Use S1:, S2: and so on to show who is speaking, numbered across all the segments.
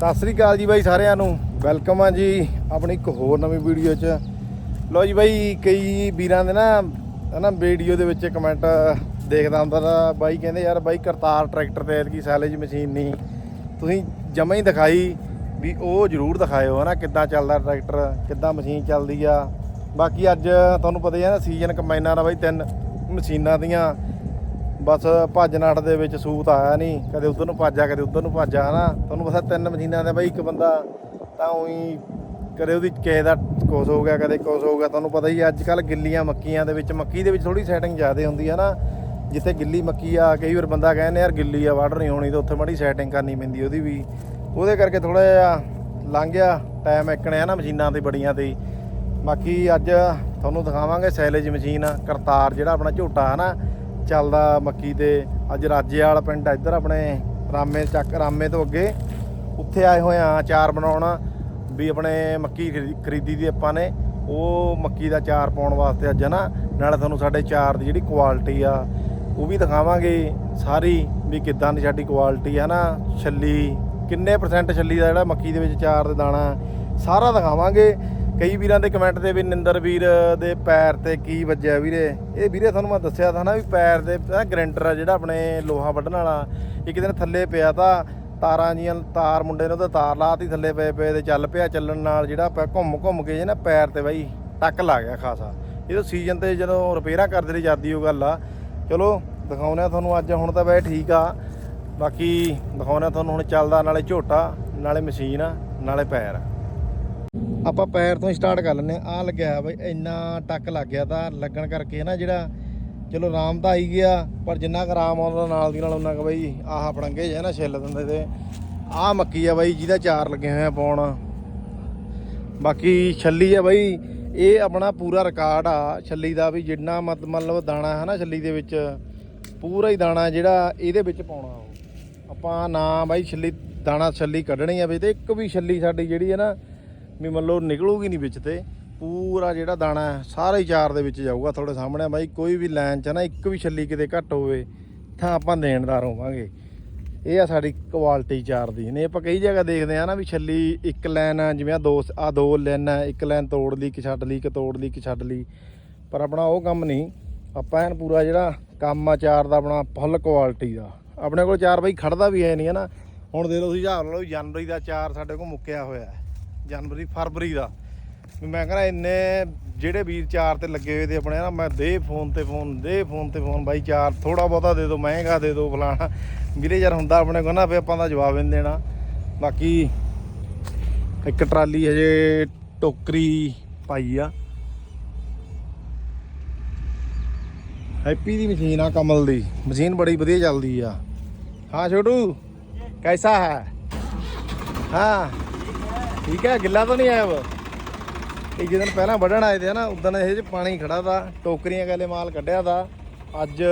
S1: ਸਤਿ ਸ੍ਰੀ ਅਕਾਲ ਜੀ ਬਾਈ ਸਾਰਿਆਂ ਨੂੰ। ਵੈਲਕਮ ਆ ਜੀ ਆਪਣੀ ਇੱਕ ਹੋਰ ਨਵੀਂ ਵੀਡੀਓ 'ਚ। ਲੋ ਜੀ ਬਾਈ, ਕਈ ਵੀਰਾਂ ਦੇ ਨਾ, ਹਨਾ, ਵੀਡੀਓ ਦੇ ਵਿੱਚ ਕਮੈਂਟ ਦੇਖਦਾ ਹੁੰਦਾ ਤਾਂ ਬਾਈ ਕਹਿੰਦੇ, ਯਾਰ ਬਾਈ ਕਰਤਾਰ ਟਰੈਕਟਰ ਤੇ ਐਤਕੀ ਸੈਲੇਜ ਮਸ਼ੀਨ ਨਹੀਂ। ਤੁਸੀਂ ਜਮਾਂ ਹੀ ਦਿਖਾਈ ਵੀ ਉਹ ਜ਼ਰੂਰ ਦਿਖਾਇਓ, ਹਨਾ, ਕਿੱਦਾਂ ਚੱਲਦਾ ਟਰੈਕਟਰ, ਕਿੱਦਾਂ ਮਸ਼ੀਨ ਚੱਲਦੀ ਆ। ਬਾਕੀ ਅੱਜ ਤੁਹਾਨੂੰ ਪਤਾ ਹੀ ਹੈ ਨਾ ਸੀਜ਼ਨ ਕੰਬਾਈਨਾਂ ਦਾ ਬਾਈ ਤਿੰਨ ਮਸ਼ੀਨਾਂ ਦੀਆਂ। ਬਸ ਭੱਜ ਨੱਠ ਦੇ ਵਿੱਚ ਸੂਤ ਆਇਆ ਨਹੀਂ ਕਦੇ ਉਧਰ ਨੂੰ ਭੱਜਾ ਕਦੇ ਉਧਰ ਨੂੰ ਭੱਜਾ ਹਨਾ? ਤੁਹਾਨੂੰ ਪਤਾ ਤਿੰਨ ਮਸ਼ੀਨਾਂ ਦੇ ਬਾਈ ਇੱਕ ਬੰਦਾ ਤਾਂ ਉਹੀ ਕਦੇ ਉਹਦੀ ਕਿਸੇ ਦਾ ਕੁਛ ਹੋ ਗਿਆ, ਕਦੇ ਕੁਛ ਹੋ ਗਿਆ, ਤੁਹਾਨੂੰ ਪਤਾ ਹੀ ਅੱਜ ਕੱਲ ਗਿੱਲੀਆਂ ਮੱਕੀਆਂ ਦੇ ਵਿੱਚ, ਮੱਕੀ ਦੇ ਵਿੱਚ ਥੋੜੀ ਸੈਟਿੰਗ ਜ਼ਿਆਦਾ ਹੁੰਦੀ ਹੈ ਨਾ ਜਿੱਥੇ ਗਿੱਲੀ ਮੱਕੀ ਆ, ਕਈ ਵਾਰ ਬੰਦਾ ਕਹਿੰਦੇ ਯਾਰ ਗਿੱਲੀ ਆ, ਵਾਢ ਨਹੀਂ ਹੋਣੀ ਤਾਂ ਉੱਥੇ ਮਾੜੀ ਸੈਟਿੰਗ ਕਰਨੀ ਪੈਂਦੀ ਉਹਦੀ ਵੀ। ਉਹਦੇ ਕਰਕੇ ਥੋੜਾ ਜਿਹਾ ਲੰਘ ਗਿਆ ਟਾਈਮ ਇੱਕਣੇ ਆ ਨਾ ਮਸ਼ੀਨਾਂ ਤੇ, ਬੜੀਆਂ ਤੇ। ਬਾਕੀ ਅੱਜ ਤੁਹਾਨੂੰ ਦਿਖਾਵਾਂਗੇ ਸੈਲੇਜ ਮਸ਼ੀਨ, ਕਰਤਾਰ ਜਿਹੜਾ ਆਪਣਾ ਝੋਟਾ ਹੈ ਨਾ ਚੱਲਦਾ ਮੱਕੀ ਤੇ। ਅੱਜ ਰਾਜੇ ਵਾਲਾ ਪਿੰਡ ਇੱਧਰ ਆਪਣੇ ਰਾਮੇ ਚੱਕ, ਰਾਮੇ ਤੋਂ ਅੱਗੇ। ਉੱਥੇ ਆਏ ਹੋਏ ਆ ਚਾਰ ਬਣਾਉਣ। ਵੀ ਆਪਣੇ ਮੱਕੀ ਖਰੀ- ਖਰੀਦੀ ਦੀ ਆਪਾਂ ਨੇ। ਉਹ ਮੱਕੀ ਦਾ ਚਾਰ ਪਾਉਣ ਵਾਸਤੇ ਅੱਜ ਨਾ। ਨਾਲੇ ਤੁਹਾਨੂੰ ਸਾਡੇ ਚਾਰ ਦੀ ਜਿਹੜੀ ਕੁਆਲਿਟੀ ਆ, ਉਹ ਵੀ ਦਿਖਾਵਾਂਗੇ। ਸਾਰੀ ਵੀ ਕਿੱਦਾਂ ਦੀ ਸਾਡੀ ਕੁਆਲਿਟੀ ਆ ਨਾ ਛੱਲੀ, ਕਿੰਨੇ ਪਰਸੈਂਟ ਛੱਲੀ ਦਾ ਜਿਹੜਾ ਮੱਕੀ ਦੇ ਵਿੱਚ ਚਾਰ ਦੇ ਦਾਣਾ, ਸਾਰਾ ਦਿਖਾਵਾਂਗੇ। ਕਈ ਵੀਰਾਂ ਦੇ ਕਮੈਂਟ ਦੇ ਵੀ ਨਿੰਦਰ ਵੀਰ ਦੇ ਪੈਰ ਤੇ ਕੀ ਵੱਜਿਆ ਵੀਰੇ? ਇਹ ਵੀਰੇ ਤੁਹਾਨੂੰ ਮੈਂ ਦੱਸਿਆ ਤਾਂ ਨਾ ਵੀ ਪੈਰ ਦੇ ਗਰੈਂਟਰ ਆ ਜਿਹੜਾ ਆਪਣੇ ਲੋਹਾ ਵੱਢਣ ਵਾਲਾ। ਇੱਕ ਦਿਨ ਥੱਲੇ ਪਿਆ ਤਾਂ ਤਾਰਾਂ ਜੀਆਂ ਤਾਰ ਮੁੰਡੇ ਨੇ ਉਹਦੇ ਤਾਰ ਲਾਤੀ ਥੱਲੇ ਪਏ ਪਏ ਤੇ ਚੱਲ ਪਿਆ ਚੱਲਣ ਨਾਲ ਜਿਹੜਾ ਪੈ ਘੁੰਮ ਘੁੰਮ ਕੇ ਜੇ ਨਾ ਪੈਰ ਤੇ ਬਾਈ ਟੱਕ ਲਾ ਗਿਆ ਖਾਸਾ। ਇਹ ਸੀਜ਼ਨ ਤੇ ਜਦੋਂ ਰਿਪੇਅਰਾਂ ਕਰਦੇ ਰਹੀ ਜਾਂਦੀ ਉਹ ਗੱਲ ਆ। ਚਲੋ ਦਿਖਾਉਨੇ ਆ ਤੁਹਾਨੂੰ ਅੱਜ ਹੁਣ ਤਾਂ ਵੈ ਠੀਕ ਆ। ਬਾਕੀ ਦਿਖਾਉਨੇ ਆ ਤੁਹਾਨੂੰ ਹੁਣ ਚੱਲਦਾ ਨਾਲੇ ਝੋਟਾ, ਨਾਲੇ ਮਸ਼ੀਨ ਆ ਨਾਲੇ ਪੈਰ। ਆ ਆਪਾਂ ਪੈਰ ਤੋਂ ਹੀ ਸਟਾਰਟ ਕਰ ਲੈਂਦੇ ਆ ਆ ਲੱਗਿਆ ਬਈ, ਇੰਨਾ ਟੱਕ ਲੱਗ ਗਿਆ ਤਾਂ ਲੱਗਣ ਕਰਕੇ ਨਾ ਜਿਹੜਾ ਚਲੋ ਆਰਾਮ ਤਾਂ ਆਈ ਗਿਆ, ਪਰ ਜਿੰਨਾ ਕੁ ਆਰਾਮ ਆਉਂਦਾ ਨਾਲ ਦੀ ਨਾਲ ਉਹਨਾਂ ਕੁ ਬਈ ਆਹ ਫੜੰਗੇ ਜੇ ਨਾ ਛਿੱਲ ਦਿੰਦੇ ਤੇ ਆਹ ਮੱਕੀ ਆ ਬਾਈ ਜਿਹਦਾ ਚਾਰ ਲੱਗੇ ਹੋਏ ਆ ਪਾਉਣ। ਬਾਕੀ ਛੱਲੀ ਆ ਬਾਈ, ਇਹ ਆਪਣਾ ਪੂਰਾ ਰਿਕਾਰਡ ਆ ਛੱਲੀ ਦਾ ਵੀ ਜਿੰਨਾ ਮਤ- ਮਤਲਬ ਦਾਣਾ ਹੈ ਨਾ ਛੱਲੀ ਦੇ ਵਿੱਚ, ਪੂਰਾ ਹੀ ਦਾਣਾ ਜਿਹੜਾ ਇਹਦੇ ਵਿੱਚ ਪਾਉਣਾ ਉਹ। ਆਪਾਂ ਨਾ ਬਾਈ ਛੱਲੀ, ਦਾਣਾ ਛੱਲੀ ਕੱਢਣੀ ਆ ਵੀ ਤੇ ਇੱਕ ਵੀ ਛੱਲੀ ਸਾਡੀ ਜਿਹੜੀ ਹੈ ਨਾ ਵੀ ਮੰਨ ਲਓ ਨਿਕਲੂਗੀ ਨਹੀਂ ਵਿੱਚ ਤੇ ਪੂਰਾ ਜਿਹੜਾ ਦਾਣਾ ਹੈ, ਸਾਰਾ ਹੀ ਚਾਰ ਦੇ ਵਿੱਚ ਜਾਊਗਾ ਤੁਹਾਡੇ ਸਾਹਮਣੇ ਬਾਈ ਕੋਈ ਵੀ ਲਾਈਨ 'ਚ ਨਾ ਇੱਕ ਵੀ ਛੱਲੀ ਕਿਤੇ ਘੱਟ ਹੋਵੇ ਤਾਂ ਆਪਾਂ ਦੇਣਦਾਰ ਹੋਵਾਂਗੇ। ਇਹ ਆ ਸਾਡੀ ਕੁਆਲਿਟੀ ਚਾਰ ਦੀ। ਨੇ ਆਪਾਂ ਕਈ ਜਗ੍ਹਾ ਦੇਖਦੇ ਆ ਨਾ ਵੀ ਛੱਲੀ ਇੱਕ ਲਾਈਨ ਆ ਜਿਵੇਂ ਆ ਦੋ ਆ ਦੋ ਲਾਈਨਾਂ ਇੱਕ ਲਾਈਨ ਤੋੜ ਲਈ ਇੱਕ ਛੱਡ ਲਈ ਇੱਕ ਤੋੜ ਲਈ ਇੱਕ ਛੱਡ ਲਈ। ਪਰ ਆਪਣਾ ਉਹ ਕੰਮ ਨਹੀਂ। ਆਪਾਂ ਐਨ ਪੂਰਾ ਜਿਹੜਾ ਕੰਮ ਆ ਚਾਰ ਦਾ ਆਪਣਾ ਫੁੱਲ ਕੁਆਲਿਟੀ ਦਾ। ਆਪਣੇ ਕੋਲ ਚਾਰ ਬਾਈ ਖੜਦਾ ਵੀ ਹੈ ਨਹੀਂ ਹੈ ਨਾ। ਹੁਣ ਦੇ ਲਓ ਤੁਸੀਂ ਹਿਸਾਬ ਲਾ ਲਓ ਜਨਵਰੀ ਦਾ ਚਾਰ ਸਾਡੇ ਕੋਲ ਮੁੱਕਿਆ ਹੋਇਆ ਜਨਵਰੀ, ਫਰਵਰੀ ਦਾ। ਵੀ ਮੈਂ ਕਹਿੰਦਾ ਇੰਨੇ ਜਿਹੜੇ ਵੀਰ ਚਾਰ ਤੇ ਲੱਗੇ ਹੋਏ ਤੇ ਆਪਣੇ ਨਾ, ਮੈਂ ਦੇ ਫੋਨ ਤੇ ਫੋਨ, ਦੇ ਫੋਨ ਤੇ ਫੋਨ, ਬਾਈ ਚਾਰ ਥੋੜਾ ਬਹੁਤਾ ਦੇ ਦਿਓ ਮਹਿੰਗਾ ਦੇ ਦਿਓ ਫਲਾਣਾ। ਵੀਰੇ ਯਾਰ ਹੁੰਦਾ ਆਪਣੇ ਕੋਲ ਨਾ ਫੇ ਆਪਾਂ ਦਾ ਜਵਾਬ ਨਹੀਂ ਦੇਣਾ। ਬਾਕੀ ਇੱਕ ਟਰਾਲੀ ਹਜੇ ਟੋਕਰੀ ਪਾਈ ਆ। ਹੈਪੀ ਦੀ ਮਸ਼ੀਨ ਆ ਕਮਲ ਦੀ। ਮਸ਼ੀਨ ਬੜੀ ਵਧੀਆ ਚੱਲਦੀ ਆ। ਹਾਂ ਛੋਟੂ, ਕੈਸਾ ਹੈ? ਹਾਂ। ਠੀਕ ਹੈ, ਗਿੱਲਾ ਤਾਂ ਨਹੀਂ ਆਇਆ ਵਾ? ਇੱਕ ਦਿਨ ਪਹਿਲਾਂ ਵੱਢਣ ਆਏ ਤੇ ਨਾ ਉਦੋਂ ਇਹ ਚ ਪਾਣੀ ਖੜਾ ਤਾ ਟੋਕਰੀਆਂ ਗਾਲੇ ਮਾਲ ਕੱਢਿਆ ਤਾ ਅੱਜ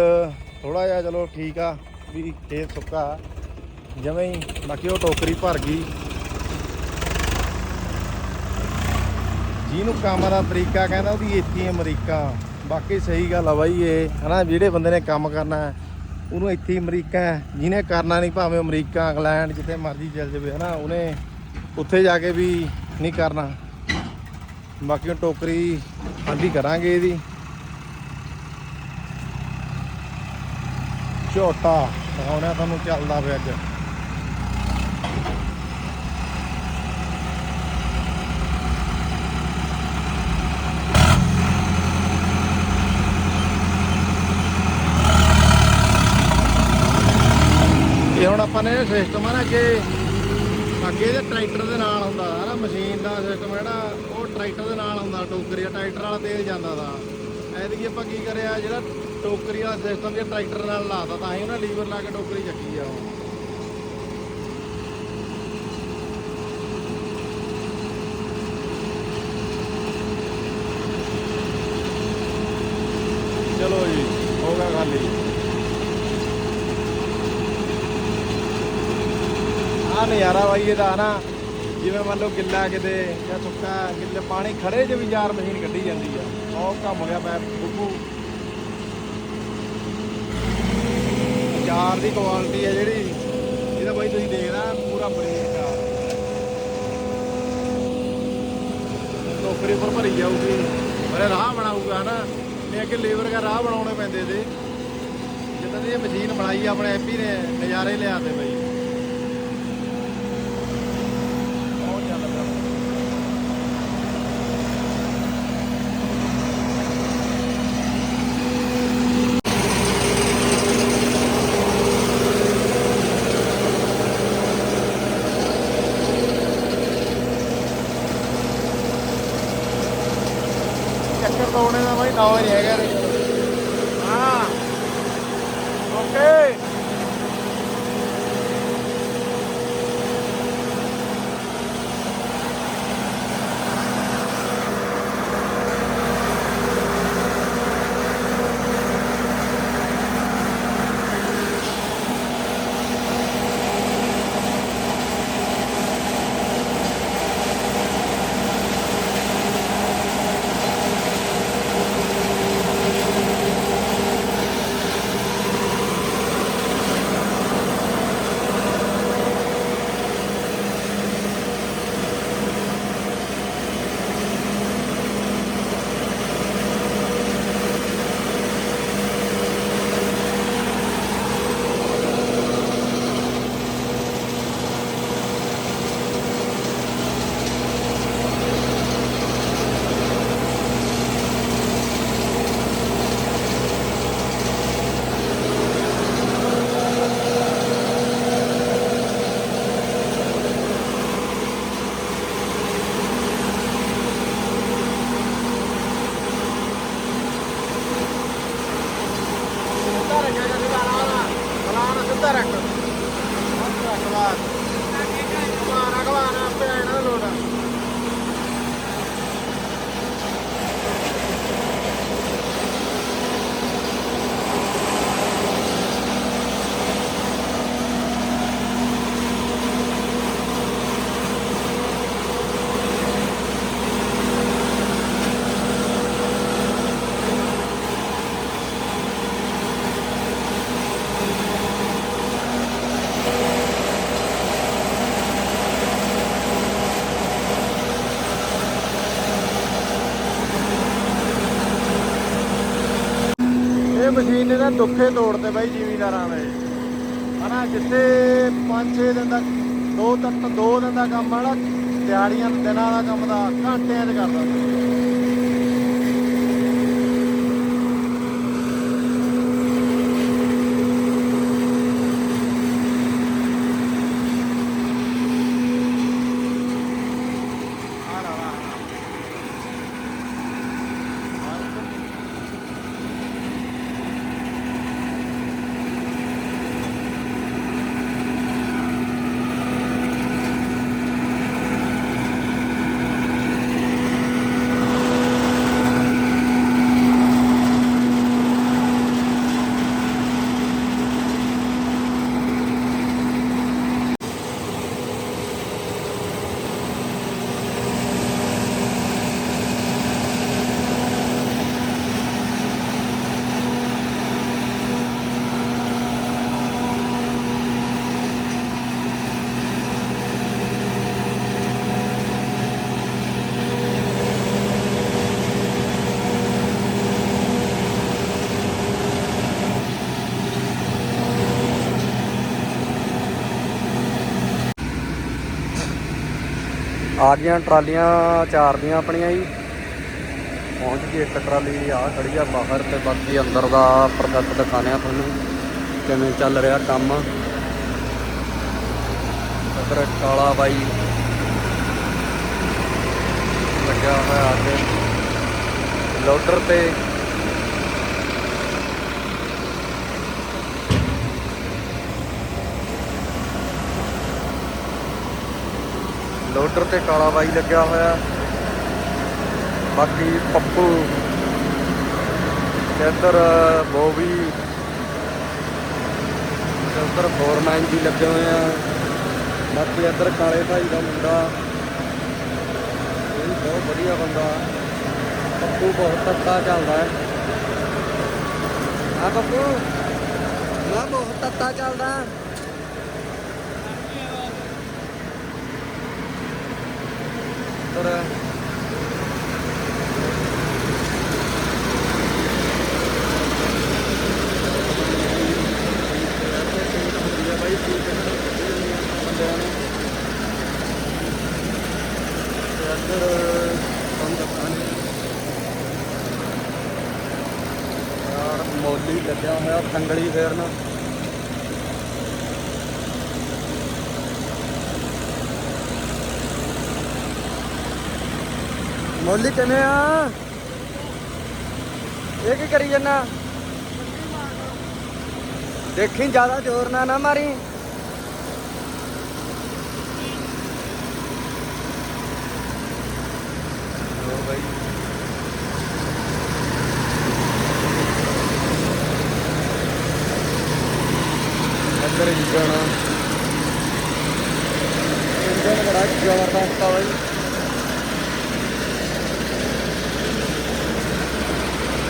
S1: ਥੋੜਾ ਜਿਹਾ ਚਲੋ ਠੀਕ ਆ, ਵੀ ਖੇਤ ਸੁੱਕਾ। ਜਿਵੇਂ ਹੀ ਬਾਕੀ ਉਹ ਟੋਕਰੀ ਭਰ ਗਈ। ਜਿਹਨੂੰ ਕੰਮ ਦਾ ਤਰੀਕਾ ਕਹਿੰਦਾ, ਉਹਦੀ ਇੱਥੇ ਹੀ ਅਮਰੀਕਾ। ਬਾਕੀ ਸਹੀ ਗੱਲ ਆ ਬਾਈ ਇਹ ਹਨਾ ਜਿਹੜੇ ਬੰਦੇ ਨੇ ਕੰਮ ਕਰਨਾ ਉਹਨੂੰ ਇੱਥੇ ਅਮਰੀਕਾ ਜਿਹਨੇ ਕਰਨਾ ਨਹੀਂ, ਭਾਵੇਂ ਅਮਰੀਕਾ, ਇੰਗਲੈਂਡ, ਜਿੱਥੇ ਮਰਜ਼ੀ ਚੱਲ ਜਾਵੇ ਹਨਾ ਉਹਨੇ ਉੱਥੇ ਜਾ ਕੇ ਵੀ ਨਹੀਂ ਕਰਨਾ। ਬਾਕੀ ਹੁਣ ਟੋਕਰੀ ਖਾਲੀ ਕਰਾਂਗੇ ਇਹਦੀ। ਝੋਟਾ ਦਿਖਾਉਣਾ ਤੁਹਾਨੂੰ ਚੱਲਦਾ ਪਿਆ ਅੱਜ। ਇਹ ਹੁਣ ਆਪਾਂ ਨੇ ਸਿਸਟਮ ਆ ਨਾ ਕਿ ਅੱਗੇ ਦੇ ਟਰੈਕਟਰ ਦੇ ਨਾਲ ਹੁੰਦਾ ਹੈ ਨਾ, ਮਸ਼ੀਨ ਦਾ ਸਿਸਟਮ ਜਿਹੜਾ, ਉਹ ਟਰੈਕਟਰ ਦੇ ਨਾਲ ਹੁੰਦਾ ਟੋਕਰੀ ਦਾ ਟਰੈਕਟਰ ਵਾਲਾ ਤੇਲ ਜਾਂਦਾ ਦਾ। ਐਤਕੀ ਆਪਾਂ ਕੀ ਕਰਿਆ, ਜਿਹੜਾ ਟੋਕਰੀ ਵਾਲਾ ਸਿਸਟਮ ਜਿਹੜਾ ਟਰੈਕਟਰ ਨਾਲ ਲਾਤਾ, ਤਾਂ ਹੀ ਉਹਨਾਂ ਲੀਵਰ ਲਾ ਕੇ ਟੋਕਰੀ ਚੱਕੀ ਆ ਉਹ। ਚਲੋ ਜੀ, ਹੋ ਗਿਆ ਖਾਲੀ। ਆ ਨਜ਼ਾਰਾ ਵਾਈ ਇਹਦਾ ਨਾ ਜਿਵੇਂ ਮੰਨ ਲਓ ਗਿੱਲਾ ਕਿਤੇ ਜਾਂ ਸੁੱਕਾ ਗਿੱਲੇ, ਪਾਣੀ ਖੜੇ 'ਚ ਵੀ ਯਾਰ ਮਸ਼ੀਨ ਕੱਢੀ ਜਾਂਦੀ ਆ। ਬਹੁਤ ਕੰਮ ਗਿਆ ਪੈਰ ਬੁੱਬੂ ਚਾਰ ਦੀ ਕੁਆਲਿਟੀ ਆ ਜਿਹੜੀ। ਇਹਦਾ ਬਾਈ ਤੁਸੀਂ ਦੇਖਣਾ ਪੂਰਾ ਬਰੀਕ ਆ। ਟੋਕਰੀ ਪਰ ਭਰੀ ਜਾਊਗੀ। ਬਰੇ ਰਾਹ ਬਣਾਊਗਾ ਨਾ ਇਹ ਅੱਗੇ ਲੇਬਰ ਦਾ ਰਾਹ ਬਣਾਉਣੇ ਪੈਂਦੇ ਤੇ ਜਿੱਦਾਂ ਦੀ ਇਹ ਮਸ਼ੀਨ ਬਣਾਈ ਆਪਣੇ ਐਪੀ ਨੇ ਨਜ਼ਾਰੇ ਲਿਆ ਤੇ ਬਾਈ। ਪਾਉਣੇ ਨੇ ਨਾ ਦੁੱਖੇ ਤੋੜਦੇ ਬਾਈ ਜ਼ਿਮੀਂਦਾਰਾਂ ਦੇ। ਹਨਾ, ਜਿੱਥੇ 5-6 ਦਿਨ ਦਾ ਦੋ ਤੱਕ ਦੋ ਦਿਨ ਦਾ ਕੰਮ ਆ ਨਾ, ਦਿਹਾੜੀਆਂ ਦਿਨਾਂ ਦਾ ਕੰਮ ਦਾ, ਘੰਟਿਆਂ 'ਚ ਕਰਦਾ। ਆ
S2: ਗਈਆਂ ਟਰਾਲੀਆਂ, ਚਾਰ ਦੀਆਂ ਆਪਣੀਆਂ ਜੀ। ਪਹੁੰਚ ਗਈ ਇੱਕ ਟਰਾਲੀ ਆ ਖੜੀ ਆ ਬਾਹਰ ਤੇ ਬਾਕੀ ਅੰਦਰ ਦਾ ਪ੍ਰੋਜੈਕਟ ਦਿਖਾਣੇ ਆ ਤੁਹਾਨੂੰ, ਕਿਵੇਂ ਚੱਲ ਰਿਹਾ ਕੰਮ। ਇੱਧਰ ਕਾਲਾ ਬਾਈ ਲੱਗਿਆ ਹੋਇਆ ਤੇ ਲੋਡਰ ਤੇ ਲੋਡਰ ਤੇ ਕਾਲਾ ਬਾਈ ਲੱਗਿਆ ਹੋਇਆ। ਬਾਕੀ ਪੱਪੂ ਇੱਧਰ ਬੋਬੀ ਤੇ ਫੋਰਮੈਨ ਵੀ ਲੱਗੇ ਹੋਏ ਆ। ਬਾਕੀ ਇੱਧਰ ਕਾਲੇ ਭਾਈ ਦਾ ਮੁੰਡਾ। ਇਹ ਬਹੁਤ ਵਧੀਆ ਬੰਦਾ। ਪੱਪੂ ਬਹੁਤ ਤੱਤਾ ਚੱਲਦਾ ਹੈ। ਆ ਪੱਪੂ। ਮੈਂ ਬਹੁਤ ਤੱਤਾ ਚੱਲਦਾ ਅੰਦਰ ਮੌਲੀ ਲੱਗਿਆ ਹੋਇਆ ਖੰਗਲੀ ਫੇਰਨ। ਮੋਲੀ ਕਿਵੇਂ ਆ? ਇਹ ਕੀ ਕਰੀ ਜੰਨਾ? ਦੇਖੀ ਜ਼ਿਆਦਾ ਜ਼ੋਰ ਨਾ ਨਾ ਮਾਰੀ ਲੋ ਬਾਈ ਅੰਦਰ ਇੰਜਣ ਇੰਜਣ ਬੜਾ ਜ਼ਬਰਦਸਤ ਆ ਬਾਈ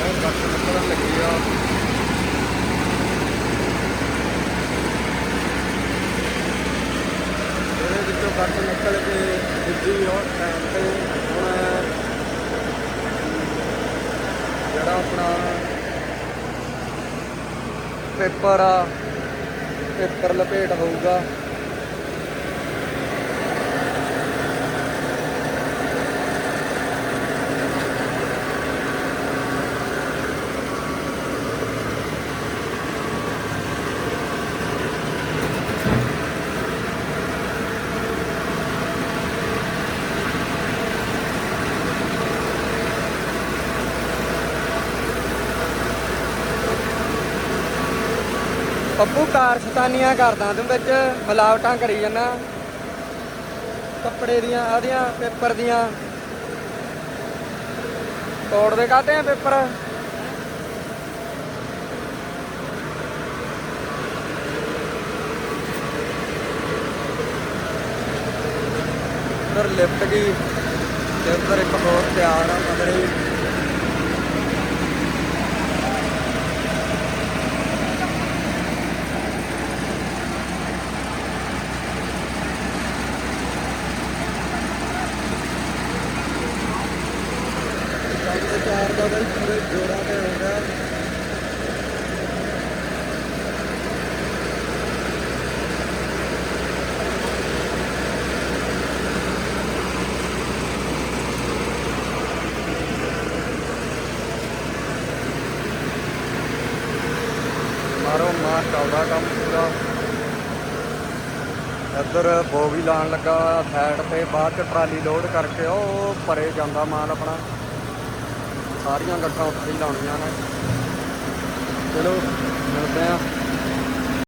S2: ਉਹ ਕੱਟ ਨਿਕਲਣ ਲੱਗੀ ਆ ਇਹਦੇ ਵਿੱਚੋਂ ਕੱਟ ਨਿਕਲ ਕੇ ਦੂਜੀ ਉਹ ਟਾਈਮ ਤੇ ਹੁਣ ਜਿਹੜਾ ਆਪਣਾ ਪੇਪਰ ਆ ਪੇਪਰ ਲਪੇਟ ਹੋਊਗਾ। ਪੱਪੂ ਕਾਰ ਕਰਦਾ ਤੂੰ ਵਿੱਚ, ਮਿਲਾਵਟਾਂ ਕਰੀ ਜਾਂਦਾ। ਕੱਪੜੇ ਦੀਆਂ ਆਦੀਆਂ ਪੇਪਰ ਦੀਆਂ। ਤੋੜਦੇ ਕਾਤੇ ਆ ਪੇਪਰ? ਉਧਰ ਲਿਫਟ ਗਈ, ਤੇ ਉਧਰ ਇੱਕ ਹੋਰ ਤਿਆਰ ਆ ਮਗਰੇ ਤੇ ਚਾਰ ਦਾ ਬਈ ਪੂਰੇ ਜੋਰਾਂ ਤੇ ਹੋ ਗਿਆ ਮਾਰੋ ਮਾਰ ਚੱਲਦਾ ਕੰਮ ਪੂਰਾ। ਇੱਧਰ ਬੋ ਵੀ ਲਾਣ ਲੱਗਾ ਸਾਈਡ ਤੇ ਬਾਅਦ ਚ ਟਰਾਲੀ ਲੋਡ ਕਰਕੇ ਉਹ ਪਰੇ ਜਾਂਦਾ ਮਾਲ ਆਪਣਾ। ਸਾਰੀਆਂ ਗੱਠਾਂ ਉੱਥੇ ਹੀ ਲਾਉਣੀਆਂ ਨੇ। ਚਲੋ, ਮਿਲਦੇ ਆ